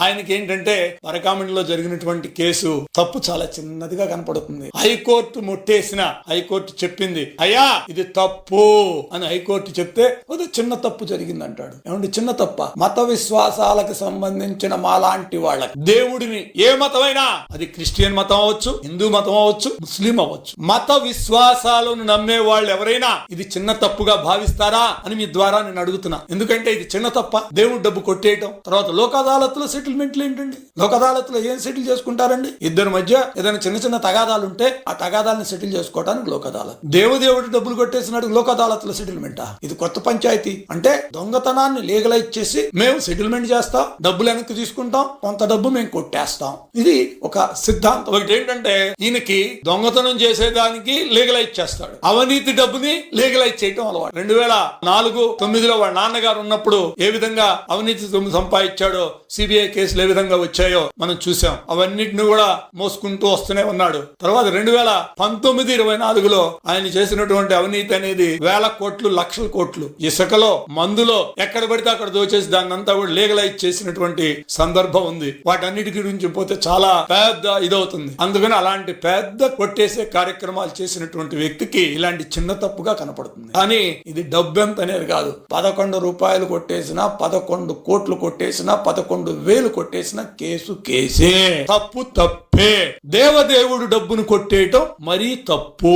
ఆయనకి ఏంటంటే పరకామణిలో జరిగినటువంటి కేసు తప్పు చాలా చిన్నదిగా కనపడుతుంది. హైకోర్టు ముట్టేసిన హైకోర్టు చెప్పింది అయ్యా ఇది తప్పు అని హైకోర్టు చెప్తే అది చిన్న తప్పు జరిగింది అంటాడు ఏమంటే చిన్న తప్ప? మత విశ్వాసాలకు సంబంధించిన మాలాంటి వాళ్ళకి. దేవుడిని ఏ మతమైనా అది క్రిస్టియన్ మతం అవ్వచ్చు హిందూ మతం అవ్వచ్చు ముస్లిం అవ్వచ్చు. మత విశ్వాసాలను నమ్మే వాళ్ళు ఎవరైనా ఇది చిన్న తప్పుగా భావిస్తారా? అని మీ ద్వారా నేను అడుగుతున్నా. ఎందుకంటే ఇది చిన్న తప్ప. దేవుడు డబ్బు కొట్టేయటం తర్వాత లోక్ అదాలత్లో సెటిల్మెంట్లు ఏంటండి? లోక్ అదాలత్లో ఏం సెటిల్ చేసుకుంటారండి? ఇద్దరి మధ్య ఏదైనా చిన్న చిన్న తగాదాలు ఉంటే ఆ తగాదాలను సెటిల్ చేసుకోవడానికి లోక్ అదాలత్ దేవుదేవుడు డబ్బులు కొట్టేసినాడు లోక్ అదాలత్లో సెటిల్మెంటా ఇది కొత్త పంచాయతీ. అంటే దొంగతనాన్ని లీగలైజ్ చేసి మేము సెటిల్మెంట్ చేస్తాం డబ్బులు వెనక్కి తీసుకుంటాం కొంత డబ్బు మేము కొట్టేస్తాం. ఇది ఒక సిద్ధాంతం. ఒకటి ఏంటంటే ఈయనకి దొంగతనం చేసేదానికి లీగలైజ్ చేస్తాడు. అవినీతి డబ్బుని లీగలైజ్ చేయటం అలవాటు. రెండు వేల నాలుగు తొమ్మిదిలో వాళ్ళ నాన్నగారు ఉన్నప్పుడు ఏ విధంగా అవినీతి సొమ్ము సంపాదించాడో సిబిఐ కేసులు ఏ విధంగా వచ్చాయో మనం చూసాం అవన్నిటిని కూడా మోసుకుంటూ వస్తూనే ఉన్నాడు. తర్వాత రెండు వేల పంతొమ్మిది ఇరవై నాలుగులో ఆయన చేసినటువంటి అవినీతి అనేది వేల కోట్లు లక్షల కోట్లు. ఇసుకలో మందులో ఎక్కడ పడితే అక్కడ దోచేసి దాన్ని అంతా కూడా లీగలైజ్ చేసినటువంటి సందర్భం ఉంది. వాటన్నిటి గురించి పోతే చాలా పెద్ద ఇదవుతుంది. అందుకని అలాంటి పెద్ద కొట్టేసే కార్యక్రమాలు చేసినటువంటి వ్యక్తికి ఇలాంటి చిన్న తప్పుగా కనపడుతుంది. కానీ ఇది డబ్బెంత అనేది కాదు. పదకొండు రూపాయలు కొట్టేసినా పదకొండు కోట్లు కొట్టేసినా పదకొండు వేలు కొట్టేసిన కేసు కేసే. తప్పు తప్పే. దేవదేవుడు డబ్బును కొట్టేయటం మరీ తప్పు.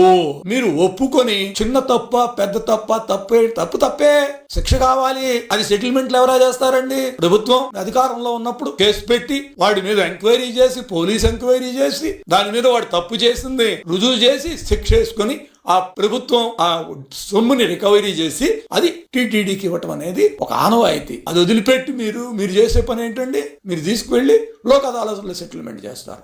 మీరు ఒప్పుకొని చిన్న తప్ప పెద్ద తప్ప తప్పే తప్పు తప్పే. శిక్ష కావాలి. అది సెటిల్మెంట్లు ఎవరా చేస్తారండి? ప్రభుత్వం అధికారంలో ఉన్నప్పుడు కేసు పెట్టి వాడి మీద ఎంక్వైరీ చేసి పోలీస్ ఎంక్వైరీ చేసి దాని మీద వాడు తప్పు చేసింది రుజువు చేసి శిక్ష వేసుకొని ఆ ప్రభుత్వం ఆ సొమ్ముని రికవరీ చేసి అది టీటీడీకి ఇవ్వటం అనేది ఒక ఆనవాయితీ. అది వదిలిపెట్టి మీరు మీరు చేసే పని ఏంటండి? మీరు తీసుకువెళ్ళి లోక్ అదాలత్లో సెటిల్మెంట్ చేస్తారు.